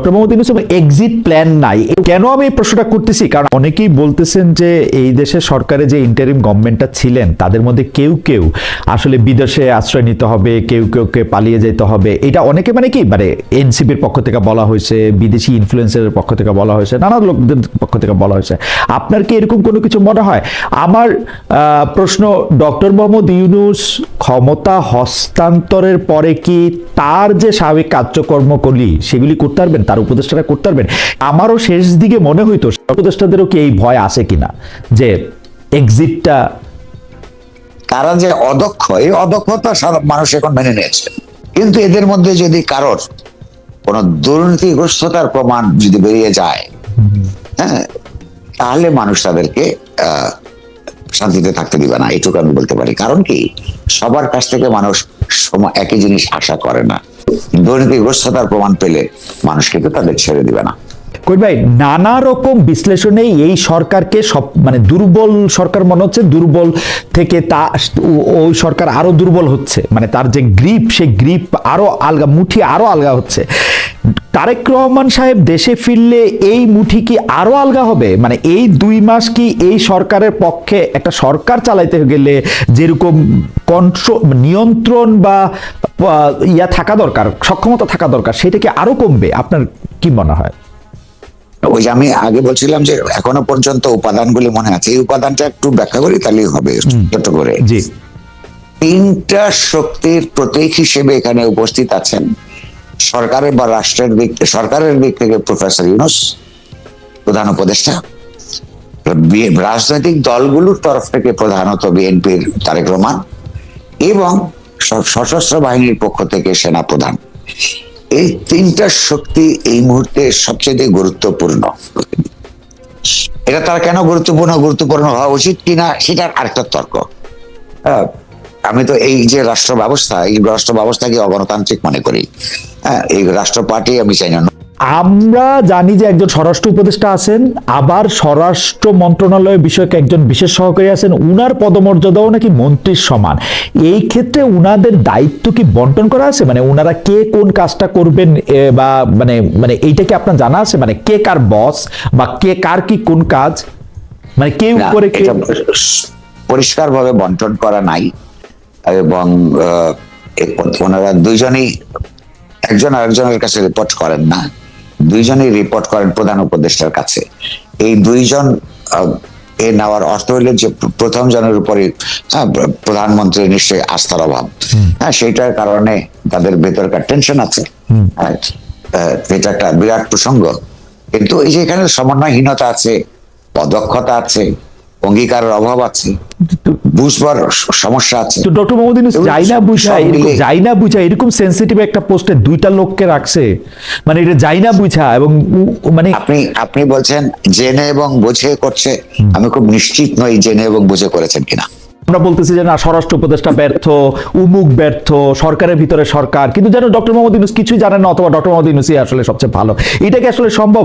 Doctor Mohammad exit plan নাই। কেন আমি এই প্রশ্নটা করতেছি? কারণ অনেকেই বলতেছেন যে এই দেশের সরকারে যে ইন্টারিম গভর্নমেন্টটা ছিলেন, তাদের মধ্যে কেউ কেউ আসলে বিদেশে আশ্রয় নিতে হবে, কেউ কেউকে পালিয়ে যেতে হবে। এটা অনেকে মানে কি? মানে এনসিপির পক্ষ থেকে বলা হয়েছে, বিদেশি ইনফ্লুয়েন্সারের পক্ষ থেকে বলা হয়েছে, নানা লোকদের পক্ষ থেকে বলা হয়েছে। আপনার কি এরকম কোনো কিছু মনে হয়? আমার প্রশ্ন, ডক্টর মোহাম্মদ ইউনুস ক্ষমতা হস্তান্তরের পরে কি তার যে স্বাভাবিক কার্যকর্মগুলি সেগুলি করতে পারবেন? তার উপদেষ্টারা করতে পারবেন। আমারও শেষ দিকে মনে হইতো উপদেষ্টাদেরও কি এই ভয় আছে কিনা? যে এক্সিটটা তারা যে অদক্ষ, এই অদক্ষতা মানুষ এখন মেনে নিয়েছে। কিন্তু এদের মধ্যে যদি কারোর কোন দুর্নীতিগ্রস্ততার প্রমাণ যদি বেরিয়ে যায় হ্যাঁ তাহলে মানুষ তাদেরকে শান্তিতে থাকতে দিবে না। এটুকু আমি বলতে পারি। কারণ কি? সবার কাছ থেকে মানুষ সম- একই জিনিস আশা করে না। দুর্নীতিগ্রস্ততার প্রমাণ পেলে মানুষ কিন্তু তাদের ছেড়ে দিবে না। কই ভাই, নানা রকম বিশ্লেষণে এই সরকারকে সব মানে দুর্বল সরকার মনে হচ্ছে, দুর্বল থেকে তা ওই সরকার আরও দুর্বল হচ্ছে। মানে তার যে গ্রিপ সেই গ্রিপ আরও আলগা, মুঠি আরও আলগা হচ্ছে। তারেক রহমান সাহেব দেশে ফিরলে এই মুঠি কি আরও আলগা হবে? মানে এই দুই মাস কি এই সরকারের পক্ষে একটা সরকার চালাইতে গেলে যেরকম কন্ট্রো, নিয়ন্ত্রণ বা ইয়া থাকা দরকার সক্ষমতা থাকা দরকার সেটা কি আরও কমবে? আপনার কি মনে হয়? ওই যে আমি আগে বলছিলাম যে এখনও পর্যন্ত উপাদানগুলি মনে আছে এই উপাদানটা একটু ব্যাখ্যা করি তাহলেই হবে ছোট করে। জি। তিনটা শক্তির প্রতীক হিসেবে এখানে উপস্থিত আছেন সরকারের বা রাষ্ট্রের দিক সরকারের দিক থেকে প্রফেসর ইউনুস প্রধান উপদেষ্টা। রাজনৈতিক দলগুলোর তরফ থেকে প্রধানত বিএনপির তারেক রহমান এবং সশস্ত্র বাহিনীর পক্ষ থেকে সেনা প্রধান এই তিনটা শক্তি এই মুহূর্তে সবচেয়ে গুরুত্বপূর্ণ। এটা তার কেন গুরুত্বপূর্ণ? গুরুত্বপূর্ণ হওয়া উচিত কিনা? সেটার আরেকটা তর্ক। হ্যাঁ, আমি তো এই যে রাষ্ট্র ব্যবস্থা এই রাষ্ট্র ব্যবস্থাকে অগণতান্ত্রিক মনে করি। হ্যাঁ এই রাষ্ট্র পার্টি আমি চাই না। আমরা জানি যে একজন স্বরাষ্ট্র উপদেষ্টা আছেন আবার স্বরাষ্ট্র মন্ত্রণালয় বিষয়ক একজন বিশেষ সহকারী আছেন উনার পদমর্যাদাও নাকি মন্ত্রীর সমান। এই ক্ষেত্রে উনাদের দায়িত্ব কি বন্টন করা আছে? মানে উনারা কে কোন কাজটা করবেন বা মানে মানে এইটা কি আপনার জানা আছে? মানে কে কার বস বা কে কার কি কোন কাজ? মানে কে উপরে কে এটা পরিষ্কার ভাবে বন্টন করা নাই। এবং ওনারা দুইজনই একজন আরেকজনের কাছে রিপোর্ট করেন না। দুইজনই রিপোর্ট করেন প্রধান উপদেষ্টার কাছে। এই দুইজন এ নেওয়ার অর্থ হইলে যে প্রথম জনের উপরে প্রধানমন্ত্রী নিশ্চয়ই আস্থার অভাব। হ্যাঁ সেইটার কারণে তাদের ভেতরকার টেনশন আছে। হ্যাঁ, এটা একটা বিরাট প্রসঙ্গ। কিন্তু এই যে এখানে সমন্বয়হীনতা আছে পদক্ষতা আছে অঙ্গীকারের অভাব আছে বুঝবার সমস্যা আছে। তো ডক্টর মোহাম্মদ ইউনুস যাই না বুঝাই এরকম যাই না বুঝাই এরকম সেন্সিটিভ একটা পোস্টে দুইটা লোককে রাখছে। মানে এটা যাই না বুঝা এবং মানে আপনি আপনি বলছেন জেনে এবং বুঝে করছে। আমি খুব নিশ্চিত নই জেনে এবং বুঝে করেছেন কিনা। আমরা বলতেছি যে না, স্বরাষ্ট্র উপদেষ্টা ব্যর্থ, উমুক ব্যর্থ, সরকারের ভিতরে সরকার। কিন্তু যেন ডক্টর মোহাম্মদ ইউনুস কিছুই জানেন না, অথবা ডক্টর মোহাম্মদ ইউনুসই আসলে সবচেয়ে ভালো। এটা কি আসলে সম্ভব?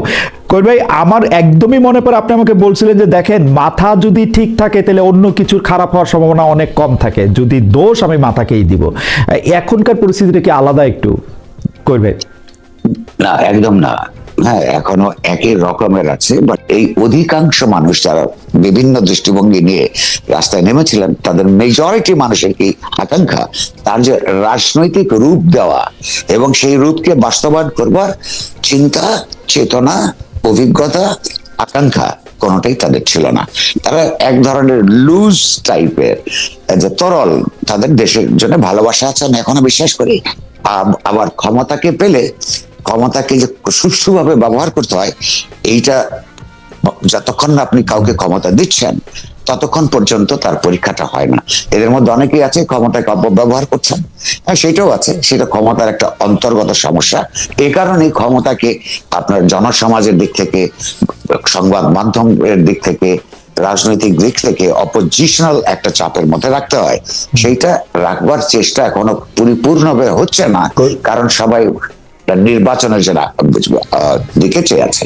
কই ভাই, আমার একদমই মনে পড়ে আপনি আমাকে বলছিলেন যে, দেখেন, মাথা যদি ঠিক থাকে, তাহলে অন্য কিছুর খারাপ হওয়ার সম্ভাবনা অনেক কম থাকে। যদি দোষ, আমি মাথাকেই দিব। এখনকার পরিস্থিতিটা কি আলাদা একটু? ভাই? না, একদম না। হ্যাঁ এখনও একই রকমের আছে বাট এই অধিকাংশ মানুষ যারা বিভিন্ন দৃষ্টিভঙ্গি নিয়ে রাস্তায় নেমেছিলেন, তাদের মেজরিটি মানুষের কি আকাঙ্ক্ষা, তার যে রাজনৈতিক রূপ দেওয়া এবং সেই রূপকে বাস্তবায়ন করবার চিন্তা, চেতনা, অভিজ্ঞতা, আকাঙ্ক্ষা কোনোটাই তাদের ছিল না। তারা এক ধরনের লুজ টাইপের যে তরল তাদের দেশের জন্য ভালোবাসা আছে, আমি এখনও বিশ্বাস করি। আবার ক্ষমতাকে পেলে ক্ষমতাকে যে সুষ্ঠুভাবে ব্যবহার করতে হয় এইটা যতক্ষণ না আপনি কাউকে ক্ষমতা দিচ্ছেন ততক্ষণ পর্যন্ত তার পরীক্ষাটা হয় না। এদের মধ্যে অনেকেই আছে ক্ষমতাকে অপব্যবহার করছেন। হ্যাঁ সেটাও আছে। সেটা ক্ষমতার একটা অন্তর্গত সমস্যা। এই কারণে ক্ষমতাকে আপনার জনসমাজের দিক থেকে সংবাদ মাধ্যমের দিক থেকে রাজনৈতিক দিক থেকে অপোজিশনাল একটা চাপের মধ্যে রাখতে হয়। সেইটা রাখবার চেষ্টা এখনও পরিপূর্ণভাবে হচ্ছে না। কারণ সবাই নির্বাচনের জন্য দিকে চেয়ে আছে।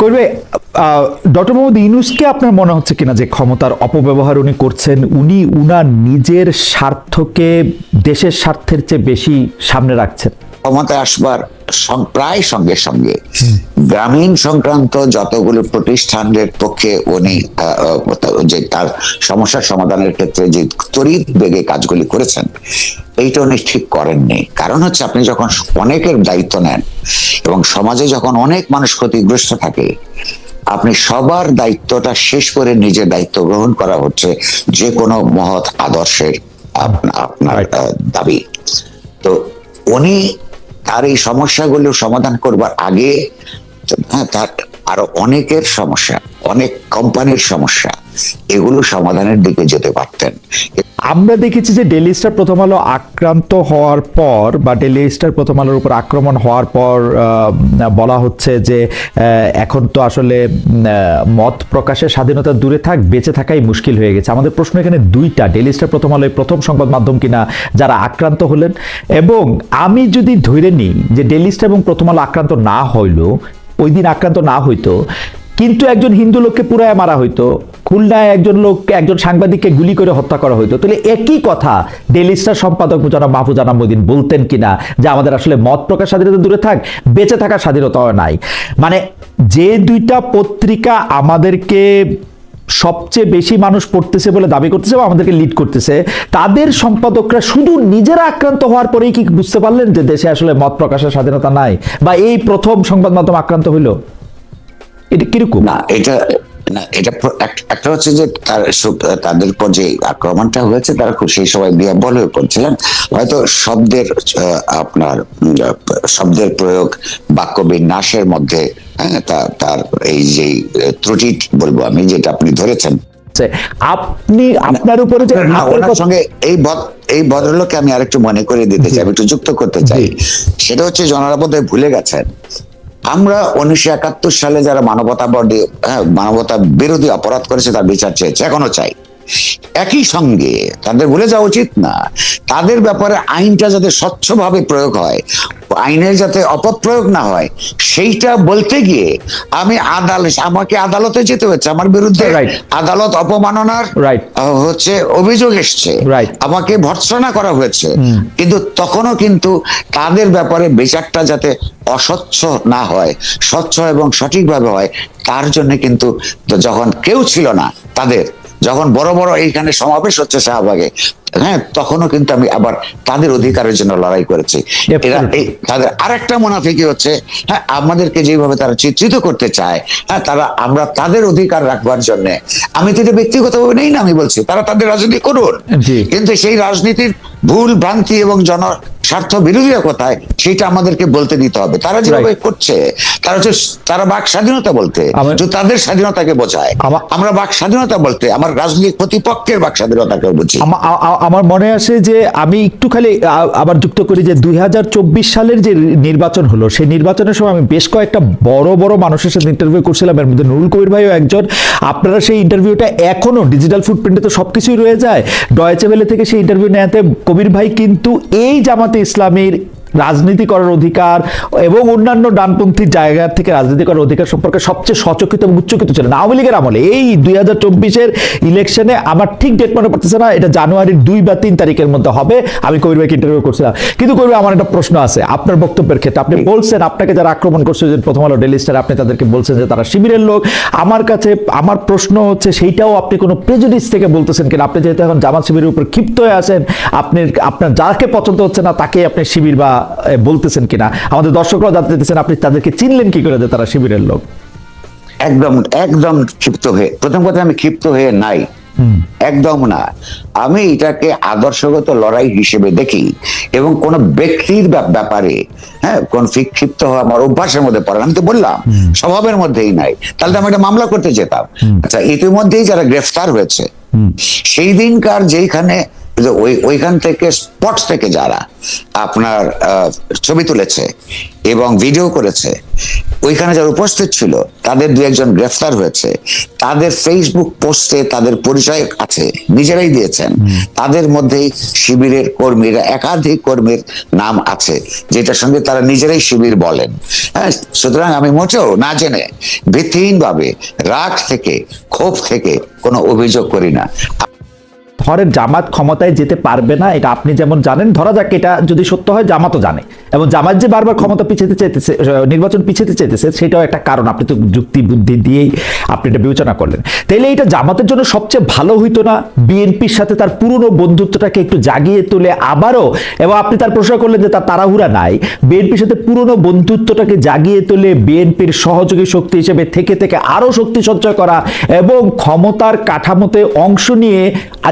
করবে ডক্টর মোহাম্মদ ইউনুসকে আপনার মনে হচ্ছে কিনা যে ক্ষমতার অপব্যবহার উনি করছেন? উনি উনার নিজের স্বার্থকে দেশের স্বার্থের চেয়ে বেশি সামনে রাখছেন। ক্ষমতায় আসবার প্রায় সঙ্গে সঙ্গে গ্রামীণ সংক্রান্ত যতগুলো প্রতিষ্ঠানের পক্ষে উনি যে তার সমস্যার সমাধানের ক্ষেত্রে যে তড়িৎ বেগে কাজগুলি করেছেন, এইটা উনি ঠিক করেননি। কারণ হচ্ছে আপনি যখন অনেকের দায়িত্ব নেন এবং সমাজে যখন অনেক মানুষ ক্ষতিগ্রস্ত থাকে, আপনি সবার দায়িত্বটা শেষ করে নিজের দায়িত্ব গ্রহণ করা হচ্ছে যে কোনো মহৎ আদর্শের আপনার দাবি। তো উনি তার এই সমস্যাগুলো সমাধান করবার আগে হ্যাঁ তার আরও অনেকের সমস্যা, অনেক কোম্পানির সমস্যা, এগুলো সমাধানের দিকে যেতে পারতেন। আমরা দেখেছি যে ডেলি স্টার প্রথম আলো আক্রান্ত হওয়ার পর বা ডেলি স্টার প্রথম আলোর উপর আক্রমণ হওয়ার পর বলা হচ্ছে যে এখন তো আসলে মত প্রকাশের স্বাধীনতা দূরে থাক, বেঁচে থাকাই মুশকিল হয়ে গেছে। আমাদের প্রশ্ন এখানে দুইটা ডেলি স্টার প্রথম আলোয় প্রথম সংবাদ মাধ্যম কিনা, যারা আক্রান্ত হলেন। এবং আমি যদি ধরে নিই যে ডেলি স্টার এবং প্রথম আলো আক্রান্ত না হইল ওই দিন আক্রান্ত না হইতো। কিন্তু একজন হিন্দু লোককে পুরায় মারা হইতো। খুলনায় একজন লোক একজন সাংবাদিককে গুলি করে হত্যা করা হইতো। তাহলে একই কথা ডেলি স্টার সম্পাদক জনাব মাহফুজানা মদিন বলতেন কিনা, যে আমাদের আসলে মত প্রকাশ স্বাধীনতা দূরে থাক, বেঁচে থাকার স্বাধীনতাও নাই। মানে যে দুইটা পত্রিকা আমাদেরকে সবচেয়ে বেশি মানুষ পড়তেছে বলে দাবি করতেছে বা আমাদেরকে লিড করতেছে। তাদের সম্পাদকরা শুধু নিজেরা আক্রান্ত হওয়ার পরেই কি বুঝতে পারলেন যে দেশে আসলে মত প্রকাশের স্বাধীনতা নাই? বা এই প্রথম সংবাদ মাধ্যম আক্রান্ত হইল? এটা কীরকম? না, এটা না, এটা একটা হচ্ছে যে তার তাদের উপর যে আক্রমণটা হয়েছে, তারা সেই সময় বিয়াবল হয়ে পড়ছিলেন। হয়তো শব্দের আপনার শব্দের প্রয়োগ বাক্য বিন্যাসের মধ্যে হ্যাঁ, তার এই যে ত্রুটি বলব আমি যেটা আপনি ধরেছেন। আপনি আপনার উপরে যে ওনার সঙ্গে এই এই ভদ্রলোককে আমি আরেকটু মনে করে দিতে চাই আমি একটু যুক্ত করতে চাই। সেটা হচ্ছে জনারা বোধহয় ভুলে গেছেন। আমরা উনিশশো একাত্তর সালে যারা মানবতাবাদী হ্যাঁ মানবতা বিরোধী অপরাধ করেছে তার বিচার চেয়েছে এখনও চাই। একই সঙ্গে তাদের ভুলে যাওয়া উচিত না। তাদের ব্যাপারে আইনটা যাতে স্বচ্ছভাবে প্রয়োগ হয় আইনের যাতে অপপ্রয়োগ না হয় সেইটা বলতে গিয়ে আমি আদালত আমাকে আদালতে যেতে হচ্ছে। আমার বিরুদ্ধে আদালত অপমাননার হচ্ছে অভিযোগ এসছে। আমাকে ভর্ৎসনা করা হয়েছে। কিন্তু তখনও কিন্তু তাদের ব্যাপারে বিচারটা যাতে অস্বচ্ছ না হয় স্বচ্ছ এবং সঠিকভাবে হয় তার জন্য কিন্তু যখন কেউ ছিল না তাদের যখন বড় বড় এইখানে সমাবেশ হচ্ছে শাহবাগে হ্যাঁ তখনও কিন্তু আমি আবার তাদের অধিকারের জন্য লড়াই করেছি. এরা এই তাদের আরেকটা মুনাফিকি হচ্ছে হ্যাঁ আমাদেরকে যেভাবে তারা চিত্রিত করতে চায় হ্যাঁ তারা আমরা তাদের অধিকার রাখবার জন্য আমি তো এটা ব্যক্তিগতভাবে নেই না আমি বলছি তারা তাদের রাজনীতি করুন। কিন্তু সেই রাজনীতির ভুল ভ্রান্তি এবং জন স্বার্থ বিরোধীরা কোথায় সেটা আমাদেরকে বলতে দিতে হবে। তারা যেভাবে করছে তারা হচ্ছে তারা বাক স্বাধীনতা বলতে তাদের স্বাধীনতাকে বোঝায়। আমরা বাক স্বাধীনতা বলতে আমার রাজনৈতিক প্রতিপক্ষের বাক স্বাধীনতাকে বুঝি। আমার মনে আসে যে আমি একটু খালি আবার যুক্ত করি যে দুই হাজার চব্বিশ সালের যে নির্বাচন হলো, সেই নির্বাচনের সময় আমি বেশ কয়েকটা বড় বড় মানুষের সাথে ইন্টারভিউ করছিলাম। এর মধ্যে নুরুল কবির ভাইও একজন। আপনারা সেই ইন্টারভিউটা এখনও ডিজিটাল ফুটপ্রিন্টে তো সব কিছুই রয়ে যায়। ডয়েচেবেলে থেকে সেই ইন্টারভিউ নেওয়াতে কবির ভাই কিন্তু এই জামাতে ইসলামীর রাজনীতি করার অধিকার এবং অন্যান্য ডানপন্থী জায়গা থেকে রাজনীতি করার অধিকার সম্পর্কে সবচেয়ে সচকিত এবং উচ্চকিত ছিলেন। আওয়ামী লীগের আমলে এই দুই হাজার চব্বিশের ইলেকশনে আমার ঠিক ডেট মনে পড়তেছে না এটা জানুয়ারির দুই বা তিন তারিখের মধ্যে হবে। আমি কবির ভাইকে ইন্টারভিউ করছিলাম। কিন্তু কবির আমার একটা প্রশ্ন আছে আপনার বক্তব্যের ক্ষেত্রে। আপনি বলছেন আপনাকে যারা আক্রমণ করছে যে প্রথম আলো ডেলি স্টার আপনি তাদেরকে বলছেন যে তারা শিবিরের লোক। আমার কাছে আমার প্রশ্ন হচ্ছে সেইটাও আপনি কোনো প্রেজুডিস থেকে বলতেছেন কিনা? আপনি যেহেতু এখন জামাত শিবিরের উপর ক্ষিপ্ত হয়ে আছেন আপনি আপনার যাকে পছন্দ হচ্ছে না তাকে আপনি শিবির বা বলতেছেন কিনা? আমাদের দর্শকরাও জানতে চাইতেছেন আপনি তাদেরকে চিনলেন কি করে যে তারা শিবিরের লোক? একদম একদম ক্ষিপ্ত হয়ে প্রথম কথা আমি ক্ষিপ্ত হয়ে নাই। একদম না। আমি এটাকে আদর্শগত লড়াই হিসেবে দেখি এবং কোন ব্যক্তির ব্যাপারে হ্যাঁ কোন ফি- ক্ষিপ্ত হওয়া আমার অভ্যাসের মধ্যে পড়ে আমি তো বললাম স্বভাবের মধ্যেই নাই। তাহলে তো আমি এটা মামলা করতে যেতাম। আচ্ছা ইতিমধ্যেই যারা গ্রেফতার হয়েছে সেই দিনকার যেইখানে যে ওই ওইখান থেকে স্পট থেকে যারা আপনার ছবি তুলেছে এবং ভিডিও করেছে ওইখানে যারা উপস্থিত ছিল তাদের দু একজন গ্রেফতার হয়েছে। তাদের ফেসবুক পোস্টে তাদের পরিচয় আছে নিজেরাই দিয়েছেন। তাদের মধ্যেই শিবিরের কর্মীরা একাধিক কর্মীর নাম আছে যেটার সঙ্গে তারা নিজেরাই শিবির বলেন। হ্যাঁ সুতরাং আমি মোটেও না জেনে ভিত্তিহীনভাবে রাগ থেকে ক্ষোভ থেকে কোনো অভিযোগ করি না। ধরেন জামাত ক্ষমতায় যেতে পারবে না, এটা আপনি যেমন জানেন, ধরা যাক এটা যদি সত্য হয়, জামাতও জানে। এবং জামাত যে বারবার ক্ষমতা পিছাতে চাইতেছে নির্বাচন পিছাতে চাইতেছে, সেটাও একটা কারণ। আপনি তো যুক্তি বুদ্ধি দিয়েই আপনি এটা বিবেচনা করলেন। তাইলে এটা জামাতের জন্য সবচেয়ে ভালো হইতো না? বিএনপির সাথে তার পুরনো বন্ধুত্বটাকে একটু জাগিয়ে তুলে আবারও, এবং আপনি তার প্রশ্ন করলেন যে তার তাড়াহুড়া নাই। বিএনপির সাথে পুরনো বন্ধুত্বটাকে জাগিয়ে তুলে বিএনপির সহযোগী শক্তি হিসেবে থেকে থেকে আরও শক্তি সঞ্চয় করা এবং ক্ষমতার কাঠামোতে অংশ নিয়ে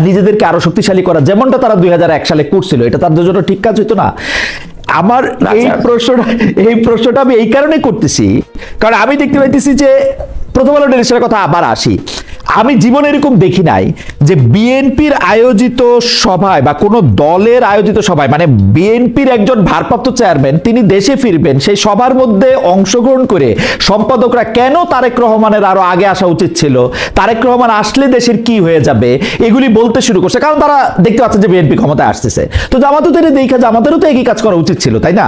নিজেদেরকে আরও শক্তিশালী করা, যেমনটা তারা দুই হাজার এক সালে করছিল। এটা তাদের জন্য ঠিক কাজ হইতো না। আমার এই প্রশ্নটা এই প্রশ্নটা আমি এই কারণে করতেছি। কারণ আমি দেখতে পাইতেছি যে প্রথম আলো টেলিভিশনের কথা আবার আসি। আমি জীবনে এরকম দেখি নাই যে বিএনপির আয়োজিত সভায় বা কোনো দলের আয়োজিত সভায় মানে বিএনপির একজন ভারপ্রাপ্ত চেয়ারম্যান, তিনি দেশে ফিরবেন, সেই সভার মধ্যে অংশগ্রহণ করে সম্পাদকরা কেন তারেক রহমানের আরও আগে আসা উচিত ছিল? তারেক রহমান আসলে দেশের কি হয়ে যাবে? এগুলি বলতে শুরু করছে, কারণ তারা দেখতে পাচ্ছে যে বিএনপি ক্ষমতায় আসতেছে। তো জামাতও তো এটা দেখা তো একই কাজ করা উচিত ছিল, তাই না?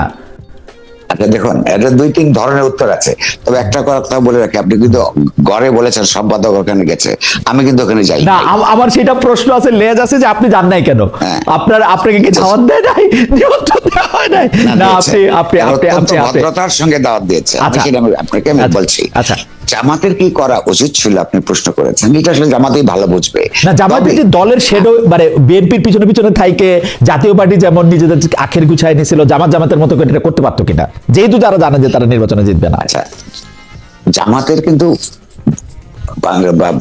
দেখুন এটা দুই তিন ধরনের উত্তর আছে। তবে একটা কথা বলে রাখি আপনি কিন্তু ঘরে বলেছেন সম্পাদক ওখানে গেছে। আমি কিন্তু ওখানে যাই না আমার সেটা প্রশ্ন আছে লেজ আছে যে আপনি যান নাই কেন? হ্যাঁ। আপনার আপনাকে কি দাওয়াত দেয় নাই? নিমন্ত্রণ দেওয়া হয় নাই? না। আপনি আপনি আপনি ভদ্রতার সঙ্গে দাওয়াত দিয়েছে। আমি আচ্ছা। সেটা আপনাকে আমি আচ্ছা, বলছি। আচ্ছা। জামাতের কি করা উচিত ছিল আপনি প্রশ্ন করেছেন? এটা আসলে জামাতেই ভালো বুঝবে। না জামাত তবে- যে দলের শেডো মানে বিএনপির পিছনে পিছনে থাইকে জাতীয় পার্টি যেমন নিজেদের আখের গুছায় নিছিল জামাত জামাতের মতো করে এটা করতে পারতো কিনা? যেহেতু তারা জানে যে তারা নির্বাচনে জিতবে না। আচ্ছা জামাতের কিন্তু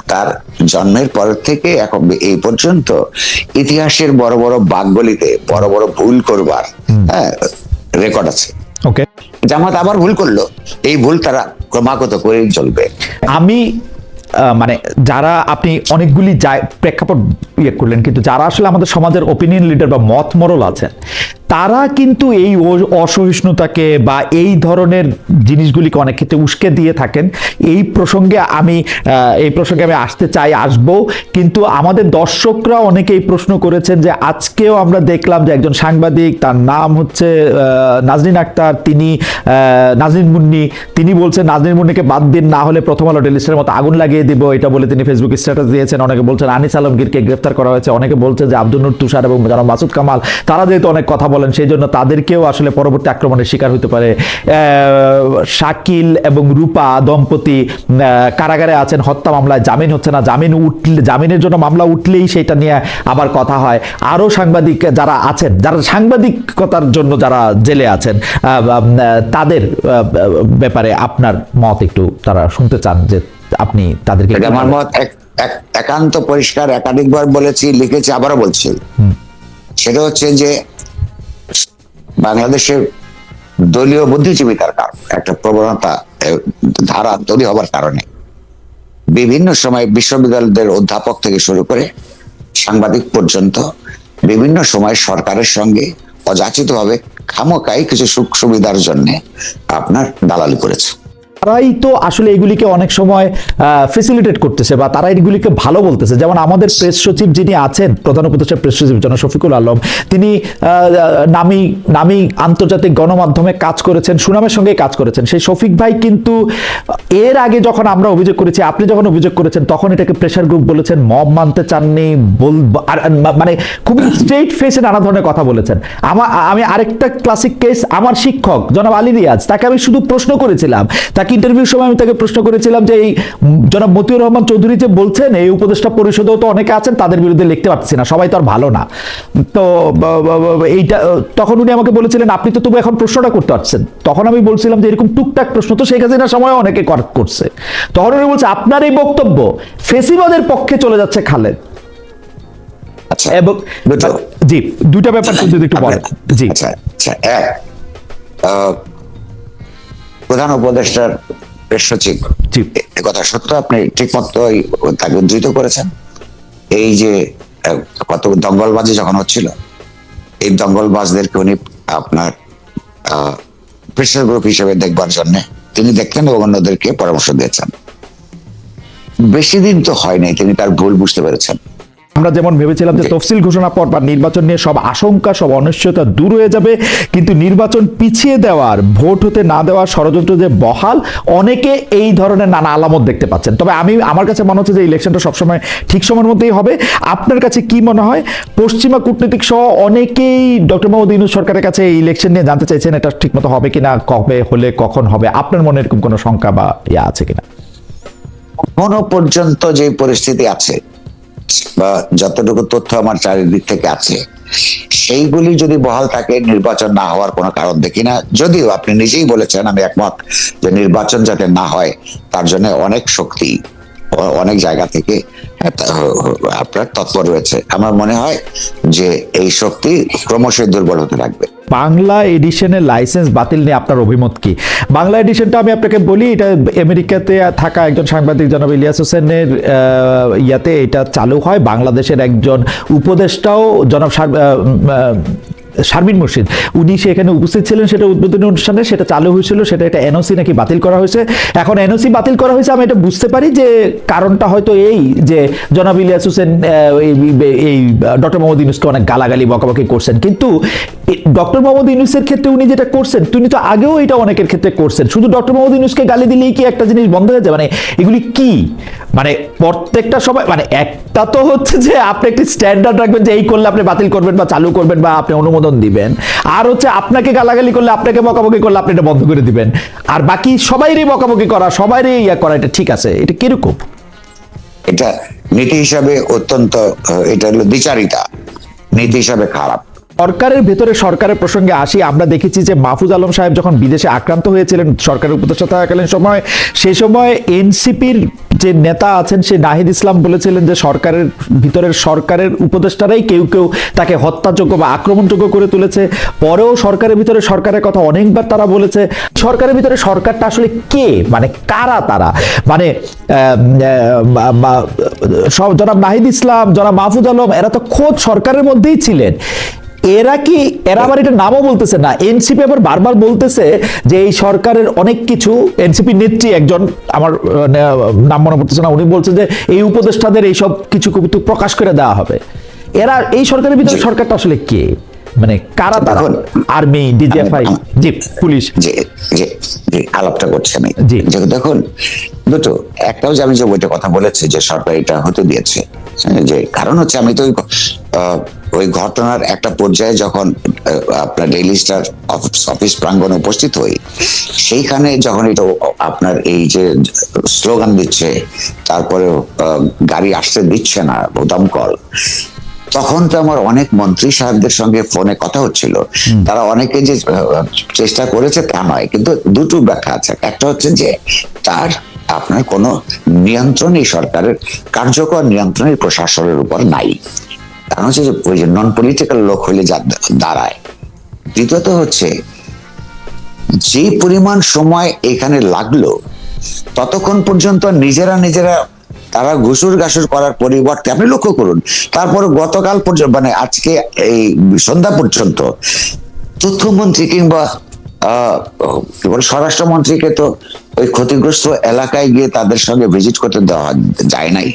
তার জন্মের পর থেকে এখন এই পর্যন্ত ইতিহাসের বড় বড় বাকগলিতে বড় বড় ভুল করবার হ্যাঁ রেকর্ড আছে। ওকে জামাত আবার ভুল করল। এই ভুল তারা ক্রমাগত করেই চলবে। আমি আহ, মানে যারা আপনি অনেকগুলি প্রেক্ষাপট ইয়ে করলেন কিন্তু যারা আসলে আমাদের সমাজের ওপিনিয়ন লিডার বা মত মরল আছেন তারা কিন্তু এই অসহিষ্ণুতাকে বা এই ধরনের জিনিসগুলিকে অনেক ক্ষেত্রে উস্কে দিয়ে থাকেন। এই প্রসঙ্গে আমি এই প্রসঙ্গে আমি আসতে চাই, আসব। কিন্তু আমাদের দর্শকরা অনেকে এই প্রশ্ন করেছেন যে আজকেও আমরা দেখলাম যে একজন সাংবাদিক, তার নাম হচ্ছে নাজরিন আক্তার। তিনি নাজরিন মুন্নি। তিনি বলছেন, নাজরিন মুন্নিকে বাদ দিন, না হলে প্রথম আলো ডেলিস্টের মতো আগুন লাগিয়ে দিব। এটা বলে তিনি ফেসবুক স্ট্যাটাস দিয়েছেন। অনেকে বলছেন, আনিস আলমগীরকে গ্রেফতার করা হয়েছে। অনেকে বলছে যে আব্দুল নূর তুষার এবং মাসুদ কামাল, তারা যেহেতু অনেক কথা বলেন সেই জন্য তাদেরকেও আসলে পরবর্তী আক্রমণের শিকার হতে পারে। শাকিল এবং রূপা দম্পতি কারাগারে আছেন হত্যা মামলায় জামিন হচ্ছে না। জামিন উঠলে জামিনের জন্য মামলা উঠলেই সেটা নিয়ে আবার কথা হয়। আরও সাংবাদিক যারা আছেন যারা সাংবাদিকতার জন্য যারা জেলে আছেন তাদের ব্যাপারে আপনার মত একটু তারা শুনতে চান যে আপনি তাদেরকে আমার মত এক- এক- একান্ত পরিষ্কার একাধিকবার বলেছি লিখেছি আবারও বলছি। সেটা হচ্ছে যে বাংলাদেশের দলীয় বুদ্ধিজীবিতার কারণ, একটা প্রবণতা ধারা তৈরি হবার কারণে। বিভিন্ন সময় বিশ্ববিদ্যালয়ের অধ্যাপক থেকে শুরু করে সাংবাদিক পর্যন্ত বিভিন্ন সময় সরকারের সঙ্গে অযাচিতভাবে খামোকাই কিছু সুখ সুবিধার জন্য আপনার দালালি করেছে। তারাই তো আসলে এগুলিকে অনেক সময় ফেসিলিটেট করতেছে বা তারা এগুলিকে ভালো বলতেছে। যেমন আমাদের প্রেস সচিব যিনি আছেন, প্রধান উপদেষ্টা প্রেস সচিব জন শফিকুল আলম, তিনি নামি নামি আন্তর্জাতিক গণমাধ্যমে কাজ করেছেন, সুনামের সঙ্গে কাজ করেছেন। সেই শফিক ভাই কিন্তু এর আগে যখন আমরা অভিযোগ করেছি, আপনি যখন অভিযোগ করেছেন, তখন এটাকে প্রেশার গ্রুপ বলেছেন মব মানতে চাননি, বল মানে খুব স্ট্রেট ফেসে নানা ধরনের কথা বলেছেন। আমার আমি আরেকটা ক্লাসিক কেস আমার শিক্ষক জনাব আলী রিয়াজ, তাকে আমি শুধু প্রশ্ন করেছিলাম। তাকে ইন্টারভিউর সময় আমি তাকে প্রশ্ন করেছিলাম যে এই জনাব মতিউর রহমান চৌধুরী যে বলছেন এই উপদেষ্টা পরিষদেও তো অনেকে আছেন তাদের বিরুদ্ধে লিখতে পারছি না সবাই তো আর ভালো না। তো এইটা তখন উনি আমাকে বলেছিলেন আপনি তো তবু এখন প্রশ্নটা করতে পারছেন। তখন আমি বলছিলাম যে এরকম টুকটাক প্রশ্ন তো সেই শেখ হাসিনার সময় অনেকে করছে। তখন উনি বলছে আপনার এই বক্তব্য ফেসিবাদের পক্ষে চলে যাচ্ছে খালেদ। আচ্ছা এবং জি দুইটা ব্যাপার যদি একটু বলেন। জি। আচ্ছা আচ্ছা এক প্রধান উপদেষ্টার প্রেস সচিব। কথা সত্য আপনি ঠিক মতো তাকে উদ্ধৃত করেছেন। এই যে কত দঙ্গলবাজি যখন হচ্ছিল এই দঙ্গলবাজদেরকে উনি আপনার প্রেশার গ্রুপ হিসেবে দেখবার জন্য তিনি দেখলেন এবং অন্যদেরকে পরামর্শ দিয়েছেন। বেশি দিন তো হয় নাই তিনি তার ভুল বুঝতে পেরেছেন। আমরা যেমন ভেবেছিলাম যে তফসিল ঘোষণা পর বা নির্বাচন নিয়ে সব আশঙ্কা সব অনিশ্চয়তা দূর হয়ে যাবে কিন্তু নির্বাচন পিছিয়ে দেওয়ার ভোট হতে না দেওয়ার ষড়যন্ত্র যে বহাল অনেকে এই ধরনের নানা আলামত দেখতে পাচ্ছেন। তবে আমি আমার কাছে মনে হচ্ছে যে ইলেকশনটা সবসময় ঠিক সময়ের মধ্যেই হবে। আপনার কাছে কি মনে হয়? পশ্চিমা কূটনীতিক সহ অনেকেই ডক্টর মোহাম্মদ ইউনুস সরকারের কাছে এই ইলেকশন নিয়ে জানতে চাইছেন এটা ঠিকমতো হবে কিনা কবে হলে কখন হবে? আপনার মনে এরকম কোনো শঙ্কা বা ইয়া আছে কিনা? এখনও পর্যন্ত যে পরিস্থিতি আছে বা যতটুকু তথ্য আমার চারিদিক থেকে আছে সেইগুলি যদি বহাল থাকে নির্বাচন না হওয়ার কোনো কারণ দেখি না। যদিও আপনি নিজেই বলেছেন আমি একমত যে নির্বাচন যাতে না হয় তার জন্য অনেক শক্তি অনেক জায়গা থেকে হ্যাঁ, আপনার তৎপর রয়েছে। আমার মনে হয় যে এই শক্তি ক্রমশই দুর্বল হতে থাকবে। বাংলা এডিশনের লাইসেন্স বাতিল নিয়ে আপনার অভিমত কি? বাংলা এডিশনটা আমি আপনাকে বলি, এটা আমেরিকাতে থাকা একজন সাংবাদিক জনাব ইলিয়াস হোসেনের ইয়াতে এটা চালু হয়। বাংলাদেশের একজন উপদেষ্টাও জনাব শারমিন মুর্শিদ। উনি সেখানে উপস্থিত ছিলেন সেটা উদ্বোধনী অনুষ্ঠানে, সেটা চালু হয়েছিল, সেটা এটা এনওসি নাকি বাতিল করা হয়েছে। এখন এনওসি বাতিল করা হয়েছে, আমি এটা বুঝতে পারি যে কারণটা হয়তো এই যে জনাব ইলিয়াস হোসেন এই ডক্টর মোহাম্মদ ইউনুসকে অনেক গালাগালি, বকাবকি করছেন। কিন্তু ডক্টর মোহাম্মদ ইউনুসের ক্ষেত্রে উনি যেটা করছেন তিনি তো আগেও এটা অনেকের ক্ষেত্রে করছেন। শুধু ডক্টর মোহাম্মদ ইউনুসকে গালি দিলেই কি একটা জিনিস বন্ধ হয়ে যায়? মানে এগুলি কি? মানে প্রত্যেকটা সময় মানে একটা তো হচ্ছে যে আপনি একটি স্ট্যান্ডার্ড রাখবেন যে এই করলে আপনি বাতিল করবেন বা চালু করবেন বা আপনি অনুমোদন দিবেন। আর হচ্ছে আপনাকে গালাগালি করলে আপনাকে বকাবকি করলে আপনি এটা বন্ধ করে দিবেন। আর বাকি সবাইরই বকাবকি করা সবাইরই ইয়া করা এটা ঠিক আছে। এটা কীরকম? এটা নীতি হিসাবে অত্যন্ত এটা হলো দ্বিচারিতা। নীতি হিসাবে খারাপ। সরকারের ভেতরে সরকারের প্রসঙ্গে আসি আমরা দেখেছি যে মাহফুজ আলম সাহেব যখন বিদেশে আক্রান্ত হয়েছিলেন সরকারের উপদেষ্টা থাকাকালীন সময় সেই সময় এনসিপির যে নেতা আছেন, সে নাহিদ ইসলাম বলেছিলেন যে সরকারের, ভিতরের সরকারের উপদেষ্টারাই কেউ কেউ তাকে হত্যাযোগ্য বা আক্রমণযোগ্য করে তুলেছে। পরেও সরকারের ভিতরে সরকারের কথা অনেকবার তারা বলেছে। সরকারের ভিতরে সরকারটা আসলে কে? মানে কারা তারা? মানে জনাব নাহিদ ইসলাম, জনাব মাহফুজ আলম, এরা তো খোদ সরকারের মধ্যেই ছিলেন। এরা কি, এরা আবার এটা নামও বলতেছে না। এনসিপি আবার বারবার বলতেছে যে এই সরকারের অনেক কিছু এনসিপি নেত্রী একজন আমার নাম মনে পড়তেছে না, উনি বলছে যে এই উপদেষ্টাদের এইসব কিছু কিন্তু প্রকাশ করে দেওয়া হবে। এরা, এই সরকারের ভিতরে সরকারটা আসলে কে? মানে কারা তারা? আর্মি ডিজিএফআই জি পুলিশ। যে যে যে আলাপটা করছি আমি। জি। দেখুন দুটো একটাও যে আমি যে বইটা কথা বলেছি যে সরকার এটা হতে দিয়েছে হ্যাঁ, যে কারণ হচ্ছে আমি তো ওই ঘটনার একটা পর্যায়ে যখন আপনার ডেইলি স্টার অফিস প্রাঙ্গণে উপস্থিত হই সেইখানে যখন এটা আপনার এই যে স্লোগান দিচ্ছে তারপরে গাড়ি আসতে দিচ্ছে না বোতাম কল তখন তো আমার অনেক মন্ত্রী সাহেবদের সঙ্গে ফোনে কথা হচ্ছিল। তারা অনেকে যে চেষ্টা করেছে তা নয় কিন্তু দুটো ব্যাখ্যা আছে। একটা হচ্ছে যে তার আপনার কোনো নিয়ন্ত্রণ এই সরকারের কার্যকর নিয়ন্ত্রণের প্রশাসনের উপর নাই। কারণ হচ্ছে যে ওই যে নন পলিটিক্যাল লোক হলে যা দাঁড়ায়। দ্বিতীয়ত হচ্ছে যে পরিমাণ সময় এখানে লাগল ততক্ষণ পর্যন্ত নিজেরা নিজেরা তারা ঘুষুর ঘাসুর করার পরিবর্তে, আপনি লক্ষ্য করুন, তারপর গতকাল পর্যন্ত মানে আজকে এই সন্ধ্যা পর্যন্ত তথ্যমন্ত্রী কিংবা বলে স্বরাষ্ট্রমন্ত্রীকে তো ওই ক্ষতিগ্রস্ত এলাকায় গিয়ে তাদের সঙ্গে ভিজিট করতে দেওয়া যায় নাই।